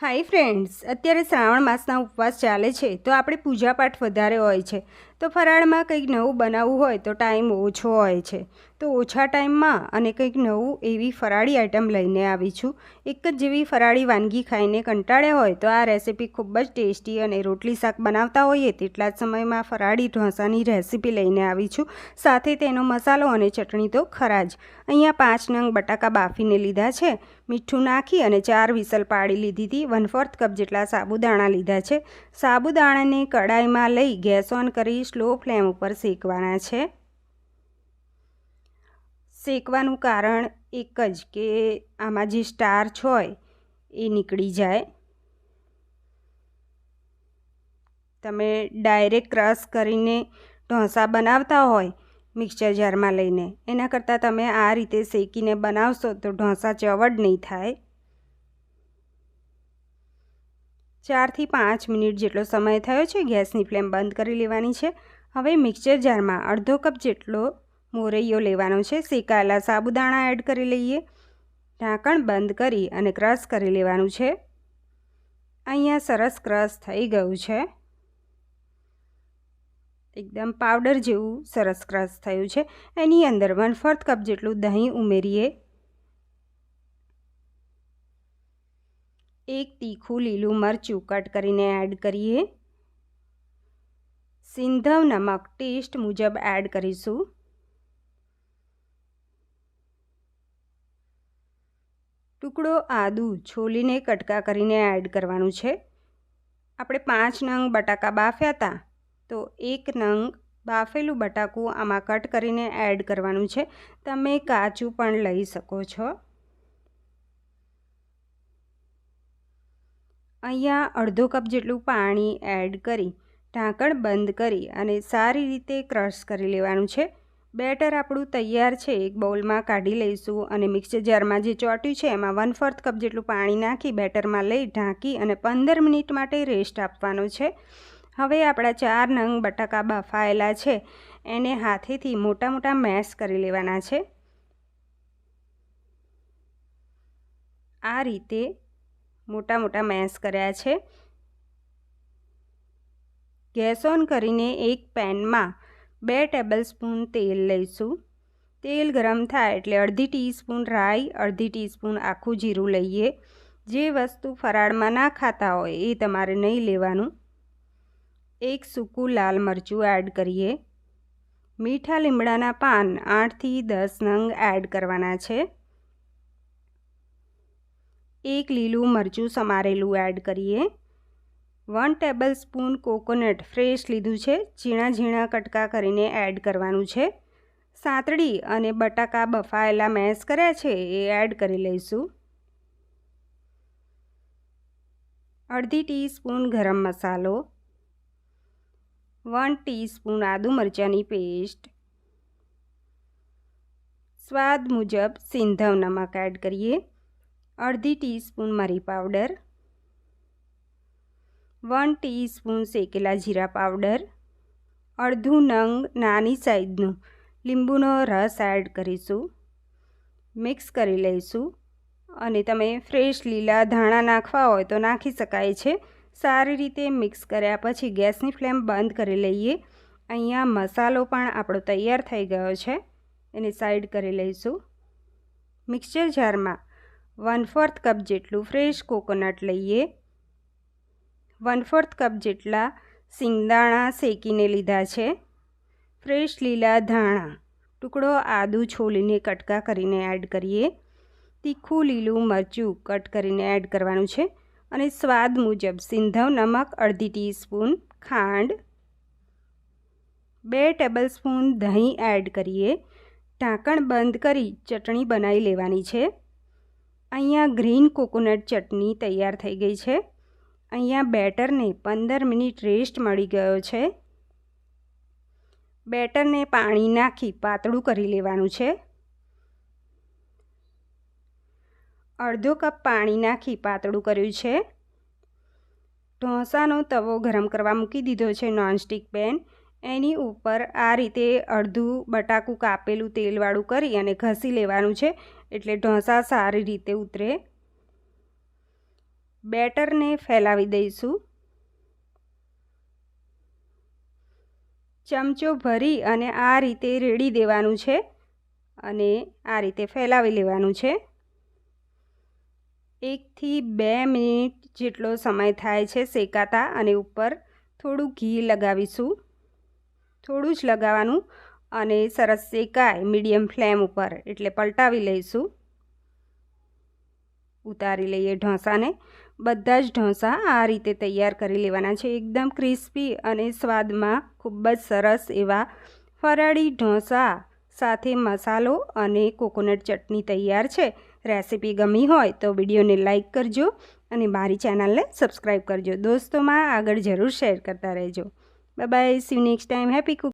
Hi friends અત્યારે શ્રાવણ માસના ઉપવાસ ચાલે છે તો આપણે પૂજાપાઠ વધારે હોય છે. તો ફરાળમાં કંઈક નવું બનાવવું હોય તો ટાઈમ ઓછો હોય છે. તો ઓછા ટાઈમમાં અને કંઈક નવું એવી ફરાળી આઈટમ લઈને આવી છું. એક જ જેવી ફરાળી વાનગી ખાઈને કંટાળ્યા હોય તો આ રેસીપી ખૂબ જ ટેસ્ટી અને રોટલી શાક બનાવતા હોઈએ તેટલા જ સમયમાં ફરાળી ઢોસાની રેસીપી લઈને આવી છું. સાથે તેનો મસાલો અને ચટણી તો ખરા જ. અહીંયા પાંચ નંગ બટાકા બાફીને લીધા છે. મીઠું નાખી અને ચાર વિસલ પાડી લીધી હતી. વન ફોર્થ કપ જેટલા સાબુદાણા લીધા છે. સાબુદાણાને કડાઈમાં લઈ ગેસ ઓન કરી સ્લો ફ્લેમ ઉપર શેકવાના છે. શેકવાનું કારણ એક જ કે આમાં જે સ્ટાર્ચ હોય એ નીકળી જાય. તમે ડાયરેક્ટ ક્રશ કરીને ઢોસા બનાવતા હોય મિક્સર જારમાં લઈને, એના કરતાં તમે આ રીતે શેકીને બનાવશો તો ઢોસા ચવડ નહીં થાય. ચારથી પાંચ મિનિટ જેટલો સમય થયો છે, ગેસની ફ્લેમ બંધ કરી લેવાની છે. હવે મિક્સર જારમાં અડધો કપ જેટલો મોરૈયો લેવાનો છે. શેકાયેલા સાબુદાણા એડ કરી લઈએ. ઢાંકણ બંધ કરી અને ક્રશ કરી લેવાનું છે. અહીંયા સરસ ક્રશ થઈ ગયું છે. એકદમ પાવડર જેવું સરસ ક્રશ થયું છે. એની અંદર વન ફોર્થ કપ જેટલું દહીં ઉમેરીએ. એક તીખું લીલું મરચું કટ કરીને એડ કરીએ. સિંધવ નમક ટેસ્ટ મુજબ એડ કરીશું. ટુકડો આદુ છોલીને કટકા કરીને એડ કરવાનું છે. આપણે પાંચ નંગ બટાકા બાફ્યા હતા તો એક નંગ બાફેલું બટાકું આમાં કટ કરીને એડ કરવાનું છે. તમે કાચું પણ લઈ શકો છો. અહીંયા અડધો કપ જેટલું પાણી એડ કરી, ઢાંકણ બંધ કરી અને સારી રીતે ક્રશ કરી લેવાનું છે. બેટર આપણું તૈયાર છે, એક બાઉલમાં કાઢી લઈશું અને મિક્સર જારમાં જે ચોટ્યું છે, એમાં વન ફોર્થ કપ જેટલું પાણી નાખી બેટરમાં લઈ ઢાંકી અને પંદર મિનિટ માટે રેસ્ટ આપવાનો છે. હવે આપણા ચાર નંગ બટાકા બફાયેલા છે, એને હાથેથી મોટા મોટા મેશ કરી લેવાના છે. આ રીતે મોટા મોટા મેસ કર્યા છે. ગેસ ઓન કરીને એક પેનમાં બે ટેબલ સ્પૂન તેલ લઈશું. તેલ ગરમ થાય એટલે અડધી ટીસ્પૂન રાઈ, અડધી ટીસ્પૂન આખું જીરું લઈએ. જે વસ્તુ ફરાળમાં ના ખાતા હોય એ તમારે નહીં લેવાનું. એક સૂકું લાલ મરચું એડ કરીએ. મીઠા લીમડાના પાન આઠથી દસ નંગ એડ કરવાના છે. એક લીલું મરચું સમારેલું એડ કરીએ. One tablespoon coconut fresh લીધું છે. ઝીણા ઝીણા કટકા કરીને એડ કરવાનું છે. સાતડી અને બટાકા બફાયેલા મેશ કર્યા છે એ એડ કરી લઈશું. અડધી ટીસ્પૂન ગરમ મસાલો. વન ટીસ્પૂન આદુ મરચાંની પેસ્ટ સ્વાદ મુજબ સિંધવ નમક એડ કરીએ. અડધી ટીસ્પૂન મરી પાવડર. વન ટીસ્પૂન શેકેલા જીરા પાવડર. અડધું નંગ નાની સાઈઝનું લીંબુનો રસ એડ કરીશું. મિક્સ કરી લઈશું. અને તમે ફ્રેશ લીલા ધાણા નાખવા હોય તો નાખી શકાય છે. સારી રીતે મિક્સ કર્યા પછી ગેસની ફ્લેમ બંધ કરી લઈએ. અહીંયા મસાલો પણ આપણો તૈયાર થઈ ગયો છે. એને સાઈડ કરી લઈશું. મિક્સચર જારમાં વન ફોર્થ કપ જેટલું ફ્રેશ કોકોનટ લઈએ. વન ફોર્થ કપ જેટલા સિંગદાણા શેકીને લીધા છે. ફ્રેશ લીલા ધાણા. ટુકડો આદું છોલીને કટકા કરીને એડ કરીએ. તીખું લીલું મરચું કટ કરીને એડ કરવાનું છે અને સ્વાદ મુજબ સિંધવ, નમક, અડધી ટીસ્પૂન ખાંડ, બે ટેબલ સ્પૂન દહીં એડ કરીએ. ઢાંકણ બંધ કરી ચટણી બનાવી લેવાની છે. અહીંયા ગ્રીન કોકોનટ ચટણી તૈયાર થઈ ગઈ છે. અહીંયા બેટરને પંદર મિનિટ રેસ્ટ મળી ગયો છે. બેટરને પાણી નાખી પાતળું કરી લેવાનું છે. અડધો કપ પાણી નાખી પાતળું કર્યું છે. ઢોસાનો તવો ગરમ કરવા મૂકી દીધો છે નોનસ્ટિક પેન. એની ઉપર આ રીતે અડધું બટાકું કાપેલું તેલવાળું કરી અને ઘસી લેવાનું છે. એટલે ઢોસા સારી રીતે ઉતરે. બેટરને ફેલાવી દઈશું. ચમચો ભરી અને આ રીતે રેડી દેવાનું છે અને આ રીતે ફેલાવી લેવાનું છે. એકથી બે મિનિટ જેટલો સમય થાય છે શેકાતા અને ઉપર થોડું ઘી લગાવીશું. થોડું જ લગાવવાનું અને સરસ શેકાય મીડિયમ ફ્લેમ ઉપર એટલે પલટાવી લઈશું. ઉતારી લઈએ ઢોસાને. બધા જ ઢોસા આ રીતે તૈયાર કરી લેવાના છે. એકદમ ક્રિસ્પી અને સ્વાદમાં ખૂબ જ સરસ એવા ફરાળી ઢોસા સાથે મસાલો અને કોકોનટ ચટણી તૈયાર છે. રેસીપી ગમી હોય તો વિડીયોને લાઇક કરજો અને મારી ચેનલને સબસ્ક્રાઈબ કરજો. દોસ્તોમાં આગળ જરૂર શેર કરતા રહેજો. Bye bye. See you next time. Happy cooking.